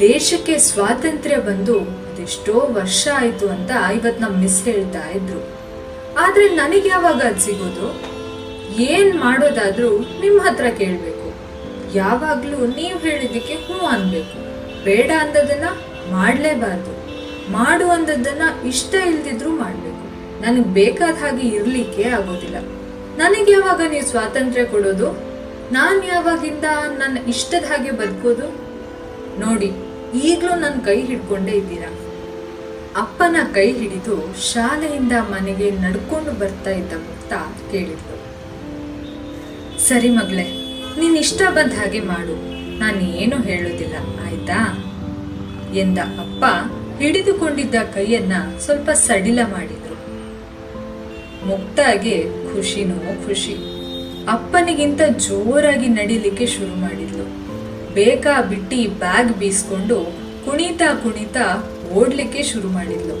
ದೇಶಕ್ಕೆ ಸ್ವಾತಂತ್ರ್ಯ ಬಂದು ಅದೆಷ್ಟೋ ವರ್ಷ ಆಯ್ತು ಅಂತ ಇವತ್ತು ನಮ್ಮ ಮಿಸ್ ಹೇಳ್ತಾ ಇದ್ರು. ಆದ್ರೆ ನನಗೆ ಯಾವಾಗ ಅದು ಸಿಗೋದು? ಏನು ಮಾಡೋದಾದರೂ ನಿಮ್ಮ ಹತ್ರ ಕೇಳಬೇಕು. ಯಾವಾಗಲೂ ನೀವು ಹೇಳಿದ್ದಕ್ಕೆ ಹ್ಞೂ ಅನ್ಬೇಕು. ಬೇಡ ಅಂದದನ್ನ ಮಾಡ್ಲೇಬಾರ್ದು. ಮಾಡು ಅಂದದ್ದನ್ನ ಇಷ್ಟ ಇಲ್ದಿದ್ರು ಮಾಡಬೇಕು. ನನಗೆ ಬೇಕಾದ ಹಾಗೆ ಇರ್ಲಿಕ್ಕೆ ಆಗೋದಿಲ್ಲ. ನನಗೆ ಯಾವಾಗ ನೀವು ಸ್ವಾತಂತ್ರ್ಯ ಕೊಡೋದು? ನಾನು ಯಾವಾಗಿಂದ ನನ್ನ ಇಷ್ಟದ ಹಾಗೆ ಬದುಕೋದು? ನೋಡಿ ಈಗ್ಲೂ ನನ್ನ ಕೈ ಹಿಡ್ಕೊಂಡೇ ಇದ್ದೀರಾ? ಅಪ್ಪನ ಕೈ ಹಿಡಿದು ಶಾಲೆಯಿಂದ ಮನೆಗೆ ನಡ್ಕೊಂಡು ಬರ್ತಾ ಇದ್ದ ಮುಕ್ತ ಕೇಳಿದ್ಲು. ಸರಿ ಮಗಳೇ, ನೀನ್ ಇಷ್ಟ ಬಂದ ಹಾಗೆ ಮಾಡು. ನಾನು ಏನು ಹೇಳೋದಿಲ್ಲ, ಆಯ್ತಾ? ಎಂದ ಅಪ್ಪ ಹಿಡಿದುಕೊಂಡಿದ್ದ ಕೈಯನ್ನ ಸ್ವಲ್ಪ ಸಡಿಲ ಮಾಡಿದ್ರು. ಮುಕ್ತಾಗೆ ಖುಷಿನೋ ಖುಷಿ, ಅಪ್ಪನಿಗಿಂತ ಜೋರಾಗಿ ನಡಿಲಿಕ್ಕೆ ಶುರು ಮಾಡಿದ್ಲು. ಬೇಕಾ ಬಿಟ್ಟಿ ಬ್ಯಾಗ್ ಬೀಸ್ಕೊಂಡು ಕುಣಿತಾ ಕುಣಿತಾ ಓಡ್ಲಿಕ್ಕೆ ಶುರು ಮಾಡಿದ್ಲು.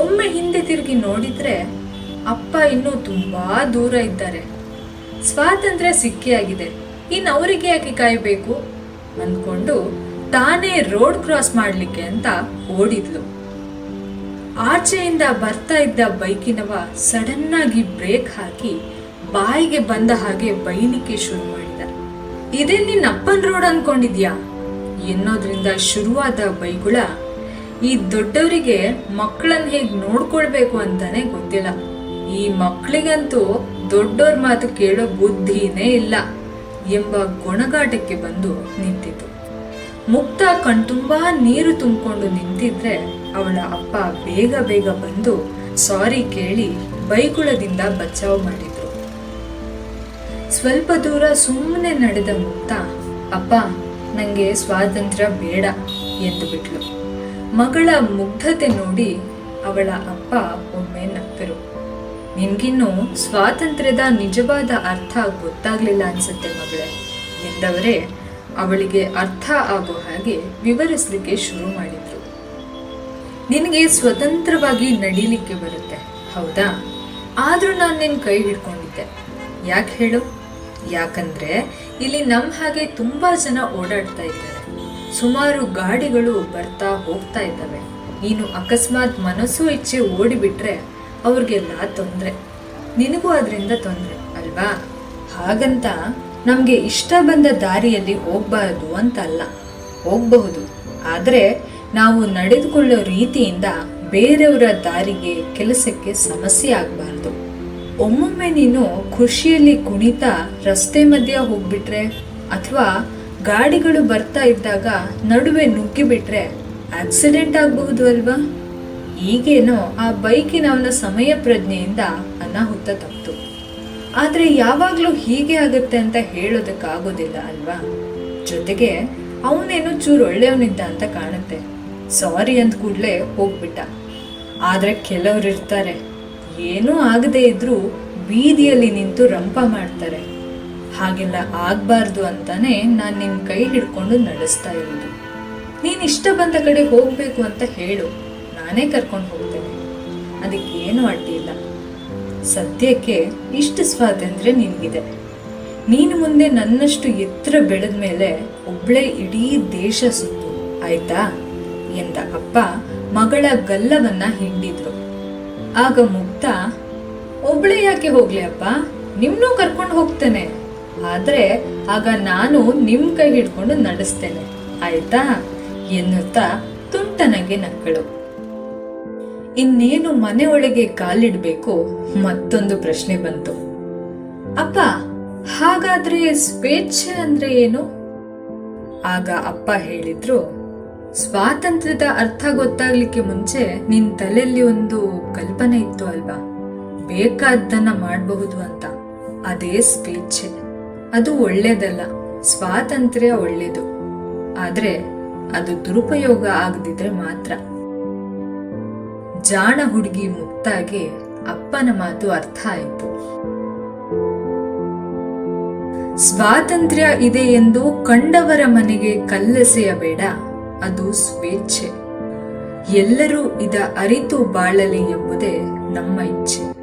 ಒಮ್ಮೆ ಹಿಂದೆ ತಿರುಗಿ ನೋಡಿದ್ರೆ ಅಪ್ಪ ಇನ್ನೂ ತುಂಬಾ ದೂರ ಇದ್ದಾರೆ. ಸ್ವಾತಂತ್ರ್ಯ ಸಿಕ್ಕಿಯಾಗಿದೆ. ಇನ್ನು ಅವರಿಗೆ ಯಾಕೆ ಕಾಯಬೇಕು? ಅಂದ್ಕೊಂಡು ತಾನೇ ರೋಡ್ ಕ್ರಾಸ್ ಮಾಡ್ಲಿಕ್ಕೆ ಅಂತ ಓಡಿದ್ಲು. ಆಚೆಯಿಂದ ಬರ್ತಾ ಇದ್ದ ಬೈಕಿನವ ಸಡನ್ ಆಗಿ ಬ್ರೇಕ್ ಹಾಕಿ ಬಾಯಿಗೆ ಬಂದ ಹಾಗೆ ಬೈಲಿಕ್ಕೆ ಶುರು ಮಾಡಿದ ಇದೇ ನಿನ್ನ ಅಪ್ಪನ್ ರೋಡ್ ಅನ್ಕೊಂಡಿದ್ಯಾ? ಎನ್ನೋದ್ರಿಂದ ಶುರುವಾದ ಬೈಗುಳ, ಈ ದೊಡ್ಡವರಿಗೆ ಮಕ್ಕಳನ್ನ ಹೇಗ್ ನೋಡ್ಕೊಳ್ಬೇಕು ಅಂತಾನೆ ಗೊತ್ತಿಲ್ಲ. ಈ ಮಕ್ಕಳಿಗಂತೂ ದೊಡ್ಡವ್ರ ಮಾತು ಕೇಳೋ ಬುದ್ಧಿನೇ ಇಲ್ಲ ಎಂಬ ಗೊಣಗಾಟಕ್ಕೆ ಬಂದು ನಿಂತಿತು ಮುಕ್ತ ಕಣ್ತುಂಬಾ ನೀರು ತುಂಬಿಕೊಂಡು ನಿಂತಿದ್ರೆ ಅವಳ ಅಪ್ಪ ಬೇಗ ಬೇಗ ಬಂದು ಸಾರಿ ಕೇಳಿ ಬೈಗುಳದಿಂದ ಬಚಾವ್ ಮಾಡಿದ್ರು. ಸ್ವಲ್ಪ ದೂರ ಸುಮ್ಮನೆ ನಡೆದ ಮುಕ್ತ, ಅಪ್ಪ, ನಂಗೆ ಸ್ವಾತಂತ್ರ್ಯ ಬೇಡ, ಎಂದು ಬಿಟ್ಲು. ಮಗಳ ಮುಗ್ಧತೆ ನೋಡಿ ಅವಳ ಅಪ್ಪ ಒಮ್ಮೆ ನಕ್ಕರು ನಿನ್ಗಿನ್ನು ಸ್ವಾತಂತ್ರ್ಯದ ನಿಜವಾದ ಅರ್ಥ ಗೊತ್ತಾಗ್ಲಿಲ್ಲ ಅನ್ಸುತ್ತೆ ಮಗಳೇ, ಎಂದವರೇ ಅವಳಿಗೆ ಅರ್ಥ ಆಗೋ ಹಾಗೆ ವಿವರಿಸಲಿಕ್ಕೆ ಶುರು ಮಾಡಿದ್ರು. ನಿನಗೆ ಸ್ವತಂತ್ರವಾಗಿ ನಡೀಲಿಕ್ಕೆ ಬರುತ್ತೆ, ಹೌದಾ? ಆದರೂ ನಾನು ನಿನ್ನ ಕೈ ಹಿಡ್ಕೊಂಡಿದ್ದೆ. ಯಾಕೆ ಹೇಳು? ಯಾಕಂದ್ರೆ ಇಲ್ಲಿ ನಮ್ ಹಾಗೆ ತುಂಬಾ ಜನ ಓಡಾಡ್ತಾ ಇದ್ದಾರೆ. ಸುಮಾರು ಗಾಡಿಗಳು ಬರ್ತಾ ಹೋಗ್ತಾ ಇದ್ದಾವೆ. ನೀನು ಅಕಸ್ಮಾತ್ ಮನಸ್ಸು ಇಚ್ಛೆ ಓಡಿಬಿಟ್ರೆ ಅವ್ರಿಗೆಲ್ಲ ತೊಂದ್ರೆ. ನಿನಗೂ ಅದರಿಂದ ತೊಂದ್ರೆ, ಅಲ್ವಾ? ಹಾಗಂತ ನಮಗೆ ಇಷ್ಟ ಬಂದ ದಾರಿಯಲ್ಲಿ ಹೋಗ್ಬಾರ್ದು ಅಂತ ಅಲ್ಲ. ಹೋಗಬಹುದು. ಆದರೆ ನಾವು ನಡೆದುಕೊಳ್ಳೋ ರೀತಿಯಿಂದ ಬೇರೆಯವರ ದಾರಿಗೆ ಕೆಲಸಕ್ಕೆ ಸಮಸ್ಯೆ ಆಗಬಾರ್ದು. ಒಮ್ಮೊಮ್ಮೆ ನೀನು ಖುಷಿಯಲ್ಲಿ ಕುಣಿತಾ ರಸ್ತೆ ಮಧ್ಯ ಹೋಗ್ಬಿಟ್ರೆ ಅಥವಾ ಗಾಡಿಗಳು ಬರ್ತಾ ಇದ್ದಾಗ ನಡುವೆ ನುಗ್ಗಿಬಿಟ್ರೆ ಆಕ್ಸಿಡೆಂಟ್ ಆಗಬಹುದು ಅಲ್ವಾ? ಈಗೇನೋ ಆ ಬೈಕಿನವನ ಸಮಯ ಪ್ರಜ್ಞೆಯಿಂದ ಅನಾಹುತ ತಪ್ಪಿತು ಆದ್ರೆ ಯಾವಾಗಲೂ ಹೀಗೆ ಆಗುತ್ತೆ ಅಂತ ಹೇಳೋದಕ್ಕಾಗೋದಿಲ್ಲ ಅಲ್ವಾ? ಜೊತೆಗೆ ಅವನೇನು ಚೂರು ಒಳ್ಳೆಯವನಿದ್ದ ಅಂತ ಕಾಣುತ್ತೆ. ಸಾರಿ ಅಂದ ಕೂಡಲೇ ಹೋಗ್ಬಿಟ್ಟ. ಆದ್ರೆ ಕೆಲವ್ರು ಇರ್ತಾರೆ. ಏನೂ ಆಗದೇ ಇದ್ರೂ ಬೀದಿಯಲ್ಲಿ ನಿಂತು ರಂಪ ಮಾಡ್ತಾರೆ. ಹಾಗೆಲ್ಲ ಆಗ್ಬಾರ್ದು ಅಂತಾನೆ ನಾನು ನಿಮ್ಮ ಕೈ ಹಿಡ್ಕೊಂಡು ನಡೆಸ್ತಾ ಇರೋದು. ನೀನ್ ಇಷ್ಟ ಬಂದ ಕಡೆ ಹೋಗ್ಬೇಕು ಅಂತ ಹೇಳು. ನಾನೇ ಕರ್ಕೊಂಡು ಹೋಗ್ತೇನೆ. ಅದಕ್ಕೇನು ಅಡ್ಡಿ ಇಲ್ಲ. ಸದ್ಯಕ್ಕೆ ಇಷ್ಟು ಸ್ವಾತಂತ್ರ್ಯ ನಿನಗಿದೆ. ನೀನು ಮುಂದೆ ನನ್ನಷ್ಟು ಎತ್ತರ ಬೆಳೆದ ಮೇಲೆ ಒಬ್ಳೆ ಇಡೀ ದೇಶ ಸುತ್ತು. ಆಯ್ತಾ? ಎಂದ ಅಪ್ಪ ಮಗಳ ಗಲ್ಲವನ್ನ ಹಿಂಡಿದ್ರು. ಆಗ ಮುಕ್ತ ಒಬ್ಳೆ ಯಾಕೆ ಹೋಗ್ಲಿ ಅಪ್ಪ? ನಿಮ್ನೂ ಕರ್ಕೊಂಡು ಹೋಗ್ತೇನೆ. ಆದ್ರೆ ಆಗ ನಾನು ನಿಮ್ ಕೈ ಹಿಡ್ಕೊಂಡು ನಡೆಸ್ತೇನೆ. ಆಯ್ತಾ? ಎನ್ನುತ್ತಾ ತುಂಟನಗೆ ನಕ್ಕಳು. ಇನ್ನೇನು ಮನೆ ಒಳಗೆ ಕಾಲಿಡ್ಬೇಕು? ಮತ್ತೊಂದು ಪ್ರಶ್ನೆ ಬಂತು. ಅಪ್ಪ, ಹಾಗಾದ್ರೆ ಸ್ವೇಚ್ಛೆ ಅಂದ್ರೆ ಏನು? ಆಗ ಅಪ್ಪ ಹೇಳಿದ್ರು ಸ್ವಾತಂತ್ರ್ಯದ ಅರ್ಥ ಗೊತ್ತಾಗ್ಲಿಕ್ಕೆ ಮುಂಚೆ ನಿನ್ ತಲೆಯಲ್ಲಿ ಒಂದು ಕಲ್ಪನೆ ಇತ್ತು ಅಲ್ವಾ? ಬೇಕಾದ್ದನ್ನ ಮಾಡಬಹುದು ಅಂತ. ಅದೇ ಸ್ವೇಚ್ಛೆ ಅದು ಒಳ್ಳೇದಲ್ಲ, ಸ್ವಾತಂತ್ರ್ಯ ಒಳ್ಳೇದು. ಆದ್ರೆ ಅದು ದುರುಪಯೋಗ ಆಗದಿದ್ರೆ ಮಾತ್ರ. ಜಾಣ ಹುಡುಗಿ ಮುಕ್ತಾಗೆ ಅಪ್ಪನ ಮಾತು ಅರ್ಥ ಆಯಿತು. ಸ್ವಾತಂತ್ರ್ಯ ಇದೆ ಎಂದು ಕಂಡವರ ಮನೆಗೆ ಕಲ್ಲೆಸೆಯಬೇಡ. ಅದು ಸ್ವೇಚ್ಛೆ. ಎಲ್ಲರೂ ಇದ ಅರಿತು ಬಾಳಲಿ ಎಂಬುದೇ ನಮ್ಮ ಇಚ್ಛೆ.